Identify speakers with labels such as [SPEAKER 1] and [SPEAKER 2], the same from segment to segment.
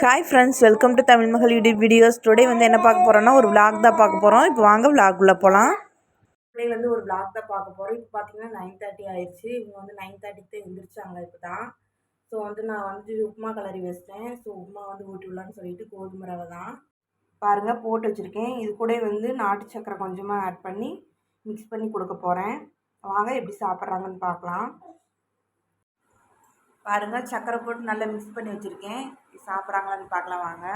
[SPEAKER 1] Hi friends welcome to Tamil மகள் YouTube videos today வந்து என்ன பார்க்க போகிறோன்னா ஒரு விளாக் தான் பார்க்க போகிறோம் இப்போ வாங்க விளாக் உள்ளே போகலாம் டுடே வந்து ஒரு விளாக் தான் பார்க்க போகிறோம் இப்போ பார்த்தீங்கன்னா நைன் தேர்ட்டி ஆயிடுச்சு. இவங்க வந்து நைன் தேர்ட்டிக்கு தான் எழுந்திரிச்சாங்க இப்போ தான் ஸோ வந்து நான் வந்து உப்புமா கலரி வச்சிட்டேன். ஸோ உப்புமா வந்து ஊட்டி விடலான்னு சொல்லிட்டு கோதுமை ரவை தான் பாருங்கள் போட்டு வச்சுருக்கேன். இது கூட வந்து நாட்டு சக்கரை கொஞ்சமாக ஆட் பண்ணி மிக்ஸ் பண்ணி கொடுக்க போகிறேன் வாங்க எப்படி சாப்பிட்றாங்கன்னு பார்க்கலாம். பாருங்க சக்கரை போட்டு நல்லா மிக்ஸ் பண்ணி வச்சுருக்கேன். சாப்பிட்றாங்களான்னு பார்க்கலாம் வாங்க.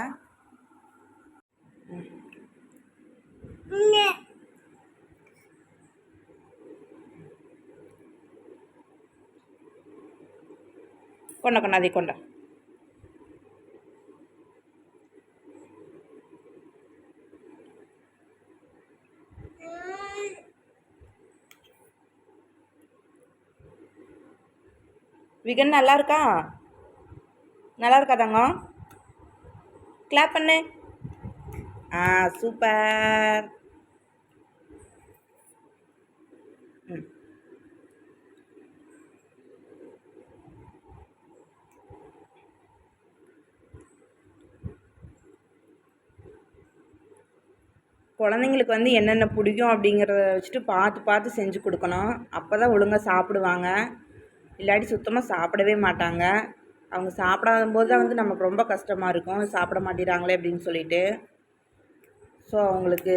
[SPEAKER 1] கொண்ட கொண்ட அதை கொண்ட. விகன் நல்லா இருக்கா நல்லா இருக்கா தங்கம் கிளாப் பண்ணு. ஆ சூப்பர் ம். குழந்தைங்களுக்கு வந்து என்னென்ன பிடிக்கும் அப்படிங்கிறத வச்சுட்டு பார்த்து பார்த்து செஞ்சு கொடுக்கணும். அப்போ தான் ஒழுங்காக சாப்பிடுவாங்க. இல்லாட்டி சுத்தமாக சாப்பிடவே மாட்டாங்க. அவங்க சாப்பிடாத போது தான் வந்து நமக்கு ரொம்ப கஷ்டமாக இருக்கும். சாப்பிட மாட்டேறாங்களே அப்படின்னு சொல்லிட்டு. ஸோ அவங்களுக்கு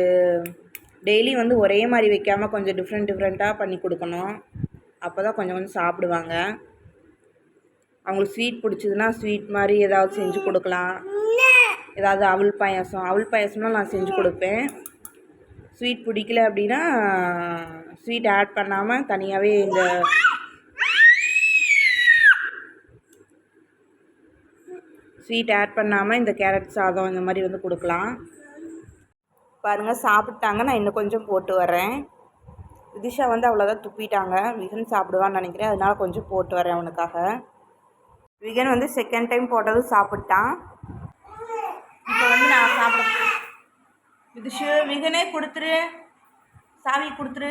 [SPEAKER 1] டெய்லி வந்து ஒரே மாதிரி வைக்காமல் கொஞ்சம் டிஃப்ரெண்ட் டிஃப்ரெண்ட்டாக பண்ணி கொடுக்கணும். அப்போ தான் கொஞ்சம் கொஞ்சம் சாப்பிடுவாங்க. அவங்களுக்கு ஸ்வீட் பிடிச்சதுன்னா ஸ்வீட் மாதிரி ஏதாவது செஞ்சு கொடுக்கலாம். ஏதாவது அவல் பாயாசம் அவல் பாயாசம்லாம் நான் செஞ்சு கொடுப்பேன். ஸ்வீட் பிடிக்கல அப்படின்னா ஸ்வீட் ஆட் பண்ணாமல் தனியாகவே இந்த ஸ்வீட் ஆட் பண்ணாமல் இந்த கேரட் சாதம் இந்த மாதிரி வந்து கொடுக்கலாம். பாருங்கள் சாப்பிட்டாங்க. நான் இன்னும் கொஞ்சம் போட்டு வரேன் விதிஷா வந்து அவ்வளோதான் துப்பிட்டாங்க. விகன் சாப்பிடுவான்னு நினைக்கிறேன். அதனால் கொஞ்சம் போட்டு வரேன் அவனுக்காக. விகன் வந்து செகண்ட் டைம் போட்டதும் சாப்பிட்டான். இப்போ வந்து நான் சாப்பிட விதிஷு விகனே கொடுத்துரு. சாவி கொடுத்துரு.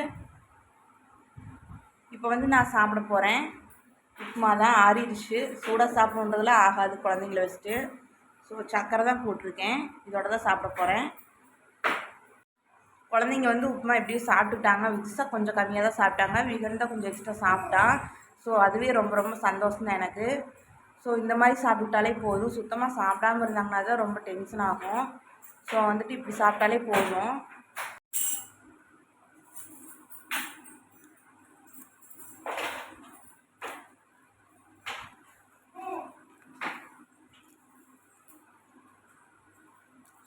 [SPEAKER 1] இப்போ வந்து நான் சாப்பிட போகிறேன் உப்புமா தான் ஆறிடுச்சு. சூடாக சாப்பிட்றதுல ஆகாது குழந்தைங்கள வச்சுட்டு. ஸோ சக்கரை தான் போட்டிருக்கேன். இதோட தான் சாப்பிட போகிறேன் குழந்தைங்க வந்து உப்புமா எப்படியும் சாப்பிட்டுட்டாங்க. விக்ஸாக கொஞ்சம் கம்மியாக தான் சாப்பிட்டாங்க. விகன் தான் கொஞ்சம் எக்ஸ்ட்ரா சாப்பிட்டான் ஸோ அதுவே ரொம்ப ரொம்ப சந்தோஷம் தான் எனக்கு. ஸோ இந்த மாதிரி சாப்பிட்டாலே போதும். சுத்தமாக சாப்பிடாம இருந்தாங்கன்னா தான் ரொம்ப டென்ஷன் ஆகும். ஸோ வந்துட்டு இப்படி சாப்பிட்டாலே போதும்.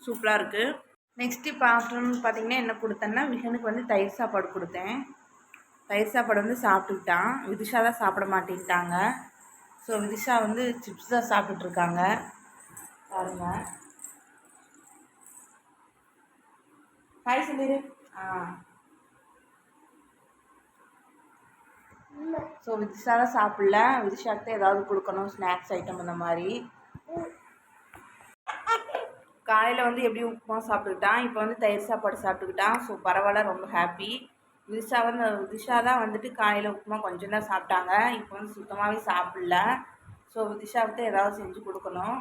[SPEAKER 1] சூப்பராக இருக்குது நெக்ஸ்ட் இப்போ ஆஃப்டர்நூன் பார்த்தீங்கன்னா என்ன கொடுத்தேன்னா விகனுக்கு வந்து தயிர் சாப்பாடு கொடுத்தேன். தயிர் சாப்பாடு வந்து சாப்பிட்டுக்கிட்டான். விதிஷா தான் சாப்பிட மாட்டேங்கிட்டாங்க ஸோ விதிஷா வந்து சிப்ஸ் தான் சாப்பிட்டுட்ருக்காங்க. பாருங்க. ஹாய் சொல்லிடு ஆ. ஸோ விதிஷா தான் சாப்பிடல. விதிஷாக்கு தான் ஏதாவது கொடுக்கணும் ஸ்நாக்ஸ் ஐட்டம் அந்த மாதிரி. காலையில் வந்து எப்படி உப்புமா சாப்பிட்டுக்கிட்டான். இப்போ வந்து தயிர் சாப்பாடு சாப்பிட்டுக்கிட்டான். ஸோ பரவாயில்ல ரொம்ப ஹாப்பி திஷா வந்து விதிஷா தான் வந்துட்டு காலையில் உப்புமா கொஞ்சம் தான் சாப்பிட்டாங்க. இப்போ வந்து சுத்தமாகவே சாப்பிடல. ஸோ திஷாவுக்கு ஏதாவது செஞ்சு கொடுக்கணும்.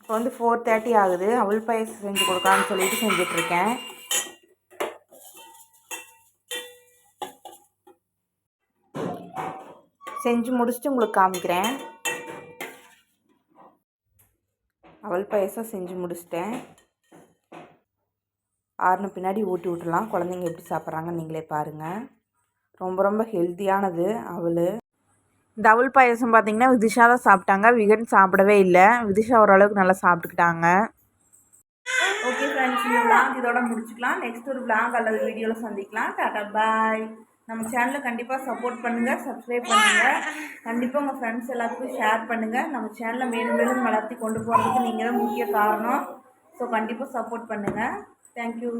[SPEAKER 1] இப்போ வந்து ஃபோர் தேர்ட்டி ஆகுது. அவள் பாயசம் செஞ்சு கொடுக்கலான்னு சொல்லிட்டு செஞ்சிட்ருக்கேன் செஞ்சு முடிச்சுட்டு உங்களுக்கு காமிக்கிறேன். பாயசம் செஞ்சு முடிச்சிட்டேன். ஆறுன பின்னாடி ஊட்டி விட்டுலாம் குழந்தைங்க எப்படி சாப்பிட்றாங்கன்னு நீங்களே பாருங்கள் ரொம்ப ரொம்ப ஹெல்த்தியானது அவள். டவுள் பாயசம் பார்த்திங்கன்னா விதிஷா தான் சாப்பிட்டாங்க. விகன் சாப்பிடவே இல்லை. விதிஷா ஓரளவுக்கு நல்லா சாப்பிட்டுக்கிட்டாங்க. ஓகே ஃப்ரெண்ட்ஸ் இந்த விளாக் இதோட முடிச்சுக்கலாம். நெக்ஸ்ட் ஒரு விளாக் அல்லது வீடியோவில் சந்திக்கலாம். டாட்டா பாய் நம்ம சேனலை கண்டிப்பாக சப்போர்ட் பண்ணுங்கள் சப்ஸ்கிரைப் பண்ணுங்கள் கண்டிப்பாக உங்கள் ஃப்ரெண்ட்ஸ் எல்லாத்துக்கும் ஷேர் பண்ணுங்கள் நம்ம சேனலை மேலும் மேலும் வளர்த்தி கொண்டு போகிறதுக்கு நீங்கள் தான் முக்கிய காரணம். ஸோ கண்டிப்பாக சப்போர்ட் பண்ணுங்கள் தேங்க்யூ